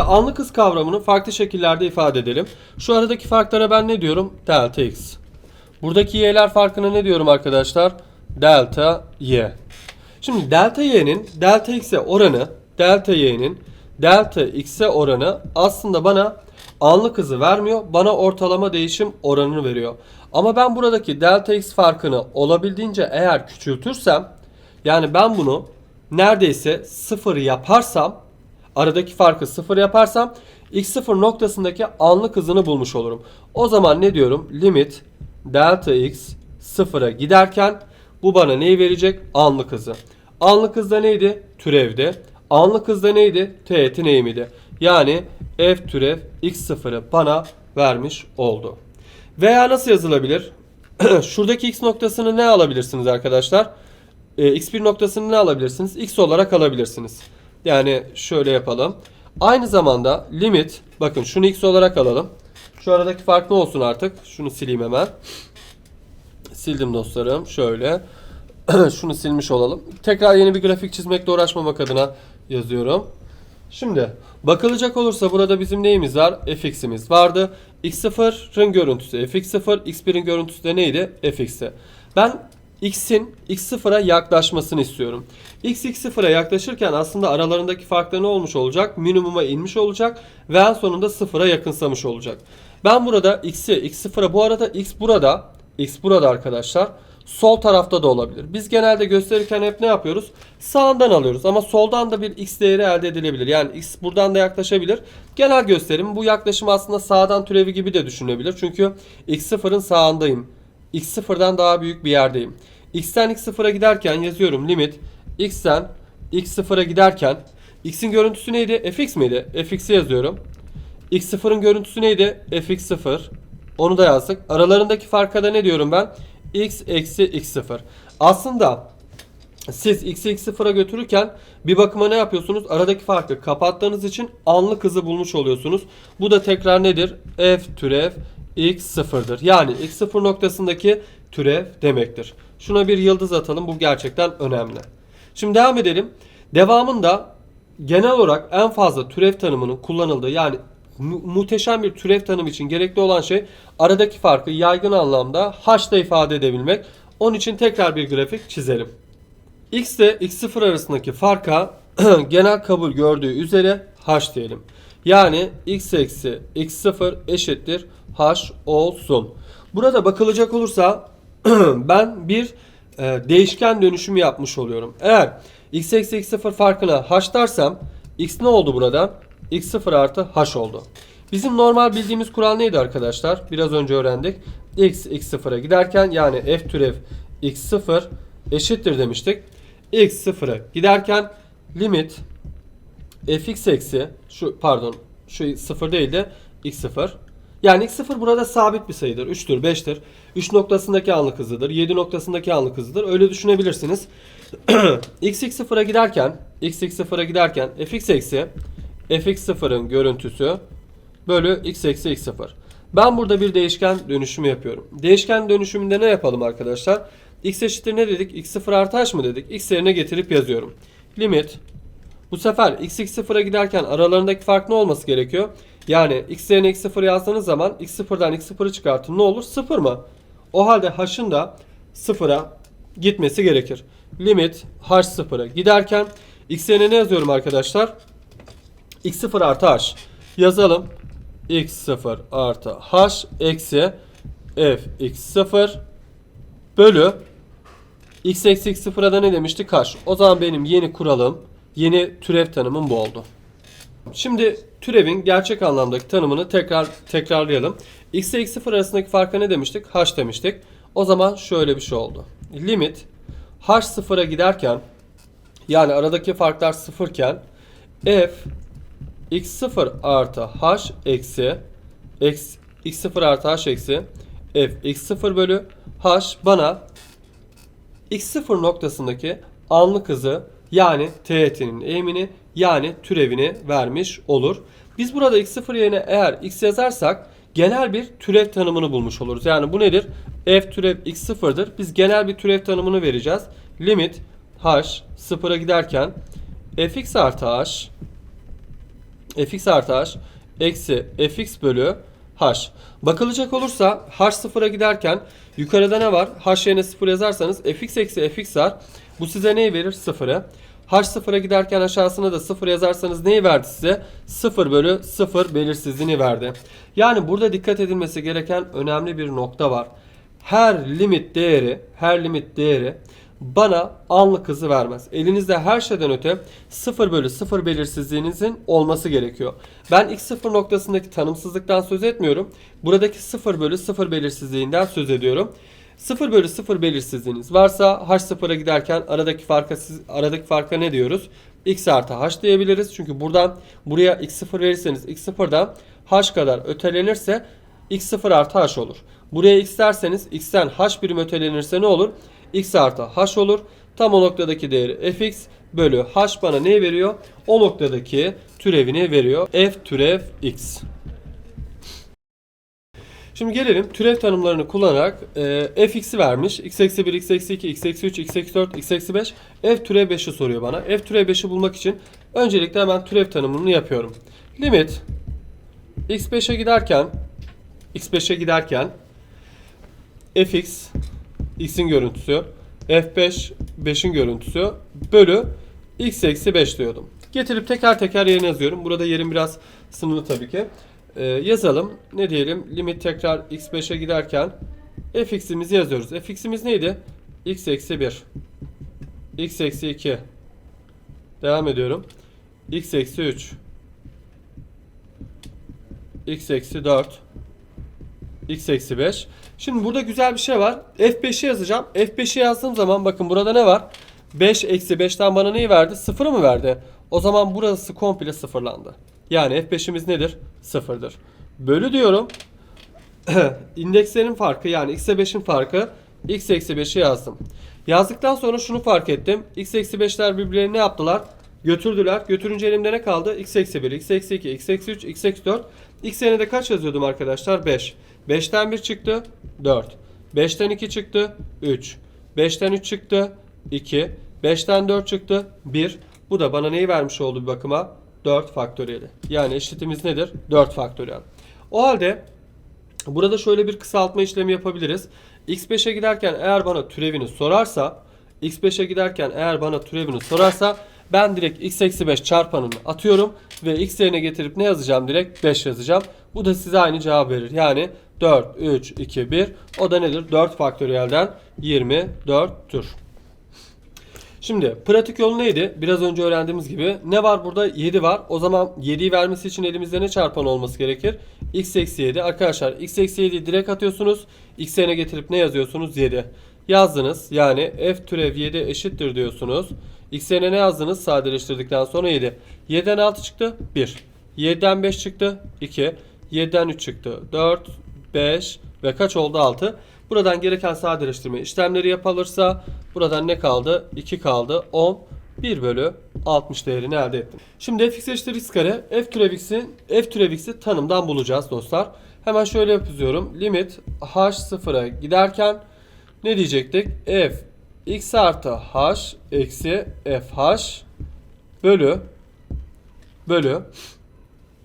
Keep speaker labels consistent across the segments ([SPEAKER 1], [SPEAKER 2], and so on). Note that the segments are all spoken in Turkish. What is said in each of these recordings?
[SPEAKER 1] Şimdi anlık hız kavramını farklı şekillerde ifade edelim. Şu aradaki farklara ben ne diyorum? Delta x. Buradaki y'ler farkına ne diyorum arkadaşlar? Delta y. Şimdi delta y'nin delta x'e oranı, delta y'nin delta x'e oranı aslında bana anlık hızı vermiyor. Bana ortalama değişim oranını veriyor. Ama ben buradaki delta x farkını olabildiğince eğer küçültürsem yani ben bunu neredeyse sıfır yaparsam aradaki farkı sıfır yaparsam x0 noktasındaki anlık hızını bulmuş olurum. O zaman ne diyorum? Limit delta x sıfıra giderken bu bana neyi verecek? Anlık hızı. Anlık hızda neydi? Türevdi. Anlık hızda neydi? Teğetin eğimiydi. Yani f türev x0'ı bana vermiş oldu. Veya nasıl yazılabilir? Şuradaki x noktasını ne alabilirsiniz arkadaşlar? Ee, x1 noktasını ne alabilirsiniz? x olarak alabilirsiniz. Yani şöyle yapalım. Aynı zamanda limit bakın şunu x olarak alalım. Şu aradaki fark ne olsun artık? Şunu sileyim hemen. Sildim dostlarım. Şöyle. şunu silmiş olalım. Tekrar yeni bir grafik çizmekle uğraşmamak adına yazıyorum. Şimdi bakılacak olursa burada bizim neyimiz var? fx'imiz vardı. x0'ın görüntüsü fx0, x1'in görüntüsü de neydi? fx'i. Ben x'in x0'a yaklaşmasını istiyorum. x x0'a yaklaşırken aslında aralarındaki farkta ne olmuş olacak? Minimuma inmiş olacak ve en sonunda sıfıra yakınsamış olacak. Ben burada x'i x0'a bu arada x burada, x burada arkadaşlar. Sol tarafta da olabilir. Biz genelde gösterirken hep ne yapıyoruz? Sağından alıyoruz ama soldan da bir x değeri elde edilebilir. Yani x buradan da yaklaşabilir. Genel gösterim bu yaklaşım aslında sağdan türevi gibi de düşünebilir. Çünkü x0'ın sağındayım. X0'dan daha büyük bir yerdeyim. x'ten x0'a giderken yazıyorum limit x'ten x0'a giderken x'in görüntüsü neydi? fx miydi? fx'i yazıyorum. x0'ın görüntüsü neydi? fx0. Onu da yazdık. Aralarındaki farka da ne diyorum ben? x eksi x0. Aslında siz x'i x0'a götürürken bir bakıma ne yapıyorsunuz? Aradaki farkı kapattığınız için anlık hızı bulmuş oluyorsunuz. Bu da tekrar nedir? f türev x0'dır. Yani x0 noktasındaki türev demektir. Şuna bir yıldız atalım. Bu gerçekten önemli. Şimdi devam edelim. Devamında genel olarak en fazla türev tanımının kullanıldığı yani mu- muhteşem bir türev tanımı için gerekli olan şey aradaki farkı yaygın anlamda h'la ifade edebilmek. Onun için tekrar bir grafik çizelim. x ile x0 arasındaki farka genel kabul gördüğü üzere h diyelim. Yani x eksi x0 eşittir h olsun. Burada bakılacak olursa ben bir e, değişken dönüşümü yapmış oluyorum. Eğer x eksi x0 farkına h dersem x ne oldu burada? x0 artı h oldu. Bizim normal bildiğimiz kural neydi arkadaşlar? Biraz önce öğrendik. x x0'a giderken yani f türev x0 eşittir demiştik. x 0'a giderken limit fx eksi şu pardon şu 0 değil de x0 yani x0 burada sabit bir sayıdır. 3'tür, 5'tir. 3 noktasındaki anlık hızıdır. 7 noktasındaki anlık hızıdır. Öyle düşünebilirsiniz. x x0'a giderken x x0'a giderken fx eksi fx0'ın görüntüsü bölü x eksi x0. Ben burada bir değişken dönüşümü yapıyorum. Değişken dönüşümünde ne yapalım arkadaşlar? x eşittir ne dedik? x0 artı h mı dedik? x yerine getirip yazıyorum. Limit bu sefer x x0'a giderken aralarındaki fark ne olması gerekiyor? Yani x yerine x0 yazdığınız zaman x0'dan x0'ı çıkartın. Ne olur? 0 mı? O halde h'ın da 0'a gitmesi gerekir. Limit h 0'a giderken x yerine ne yazıyorum arkadaşlar? x0 artı h. Yazalım. x0 artı h eksi f x0 bölü x eksi x0'a da ne demiştik? h. O zaman benim yeni kuralım, yeni türev tanımım bu oldu. Şimdi türevin gerçek anlamdaki tanımını tekrar tekrarlayalım. x ile x0 arasındaki farka ne demiştik? h demiştik. O zaman şöyle bir şey oldu. Limit h sıfıra giderken yani aradaki farklar sıfırken f x0 artı h eksi x, x0 artı h eksi f x0 bölü h bana x0 noktasındaki anlık hızı yani teğetinin eğimini yani türevini vermiş olur. Biz burada x0 yerine eğer x yazarsak genel bir türev tanımını bulmuş oluruz. Yani bu nedir? f türev x0'dır. Biz genel bir türev tanımını vereceğiz. Limit h sıfıra giderken fx artı h fx artı h eksi fx bölü h. Bakılacak olursa h sıfıra giderken yukarıda ne var? h yerine 0 yazarsanız fx eksi fx var. Bu size neyi verir? Sıfırı. h sıfıra giderken aşağısına da 0 yazarsanız neyi verdi size? 0 bölü 0 belirsizliğini verdi. Yani burada dikkat edilmesi gereken önemli bir nokta var. Her limit değeri, her limit değeri bana anlık hızı vermez. Elinizde her şeyden öte 0 bölü 0 belirsizliğinizin olması gerekiyor. Ben x0 noktasındaki tanımsızlıktan söz etmiyorum. Buradaki 0 bölü 0 belirsizliğinden söz ediyorum. 0 bölü 0 belirsizliğiniz varsa h sıfıra giderken aradaki farka aradaki farka ne diyoruz? x artı h diyebiliriz. Çünkü buradan buraya x0 verirseniz x0'dan h kadar ötelenirse x0 artı h olur. Buraya x derseniz x'ten h birim ötelenirse ne olur? x artı h olur. Tam o noktadaki değeri fx bölü h bana ne veriyor? O noktadaki türevini veriyor. f türev x. Şimdi gelelim türev tanımlarını kullanarak e, fx'i vermiş. x eksi 1, x eksi 2, x eksi 3, x eksi 4, x eksi 5. f türev 5'i soruyor bana. f türev 5'i bulmak için öncelikle hemen türev tanımını yapıyorum. Limit x5'e giderken x5'e giderken fx x'in görüntüsü f5 5'in görüntüsü bölü x eksi 5 diyordum. Getirip teker teker yerine yazıyorum. Burada yerim biraz sınırlı tabii ki. Ee, yazalım. Ne diyelim? Limit tekrar x5'e giderken fx'imizi yazıyoruz. fx'imiz neydi? x eksi 1 x eksi 2 devam ediyorum. x eksi 3 x eksi 4 x eksi 5 Şimdi burada güzel bir şey var. F5'i yazacağım. F5'i yazdığım zaman bakın burada ne var? 5 eksi 5'ten bana neyi verdi? 0 mı verdi? O zaman burası komple sıfırlandı. Yani F5'imiz nedir? Sıfırdır. Bölü diyorum. İndekslerin farkı yani x'e 5'in farkı x eksi 5'i yazdım. Yazdıktan sonra şunu fark ettim. x eksi 5'ler birbirlerini ne yaptılar? Götürdüler. Götürünce elimde ne kaldı? x eksi 1, x eksi 2, x eksi 3, x eksi 4. x yerine de kaç yazıyordum arkadaşlar? 5. 5'ten 1 çıktı 4. 5'ten 2 çıktı 3. 5'ten 3 çıktı 2. 5'ten 4 çıktı 1. Bu da bana neyi vermiş oldu bir bakıma? 4 faktöriyeli. Yani eşitimiz nedir? 4 faktöriyel. O halde burada şöyle bir kısaltma işlemi yapabiliriz. x5'e giderken eğer bana türevini sorarsa x5'e giderken eğer bana türevini sorarsa ben direkt x eksi 5 çarpanını atıyorum ve x yerine getirip ne yazacağım direkt 5 yazacağım. Bu da size aynı cevap verir. Yani 4, 3, 2, 1 o da nedir? 4 faktöriyelden 24'tür. Şimdi pratik yolu neydi? Biraz önce öğrendiğimiz gibi ne var burada? 7 var. O zaman 7'yi vermesi için elimizde ne çarpan olması gerekir? x eksi 7. Arkadaşlar x eksi 7'yi direkt atıyorsunuz. x yerine getirip ne yazıyorsunuz? 7. Yazdınız. Yani f türev 7 eşittir diyorsunuz. x yerine ne yazdınız? Sadeleştirdikten sonra 7. 7'den 6 çıktı. 1. 7'den 5 çıktı. 2. 7'den 3 çıktı. 4, 5 ve kaç oldu? 6. Buradan gereken sadeleştirme işlemleri yapılırsa buradan ne kaldı? 2 kaldı. 10. 1 bölü 60 değerini elde ettim. Şimdi fx eşittir x kare. f türev x'i f türev x'i tanımdan bulacağız dostlar. Hemen şöyle yapıyorum. Limit h sıfıra giderken ne diyecektik? f x artı h eksi fh bölü bölü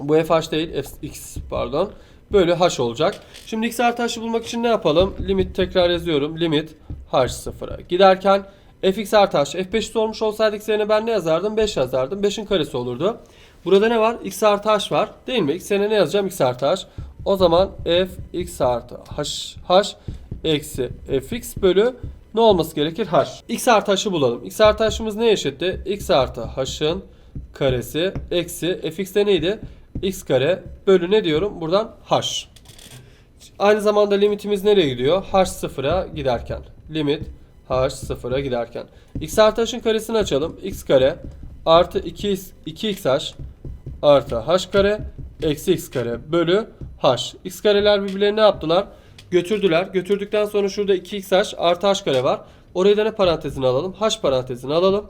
[SPEAKER 1] bu fh değil fx pardon bölü h olacak. Şimdi x artı h'ı bulmak için ne yapalım? Limit tekrar yazıyorum. Limit h sıfıra giderken fx artı h f5 sormuş olsaydı x yerine ben ne yazardım? 5 yazardım. 5'in karesi olurdu. Burada ne var? x artı h var. Değil mi? x yerine ne yazacağım? x artı. O zaman f x artı h, h eksi fx bölü ne olması gerekir? h. x artı h'ı bulalım. x artı h'ımız ne eşitti? x artı h'ın karesi eksi fx'te neydi? X kare bölü ne diyorum? Buradan h. Aynı zamanda limitimiz nereye gidiyor? h sıfıra giderken. Limit h sıfıra giderken. x artı h'ın karesini açalım. x kare artı 2, 2xh artı h kare eksi x kare bölü h. x kareler birbirlerine ne yaptılar? Götürdüler. Götürdükten sonra şurada 2xh artı h kare var. Orayı da ne parantezine alalım? h parantezine alalım.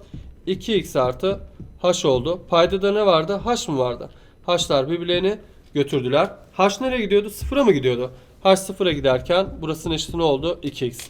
[SPEAKER 1] 2x artı h oldu. Paydada ne vardı? h mı vardı? H'lar birbirlerini götürdüler. h nereye gidiyordu? Sıfıra mı gidiyordu? h sıfıra giderken burasının eşiti oldu? 2x.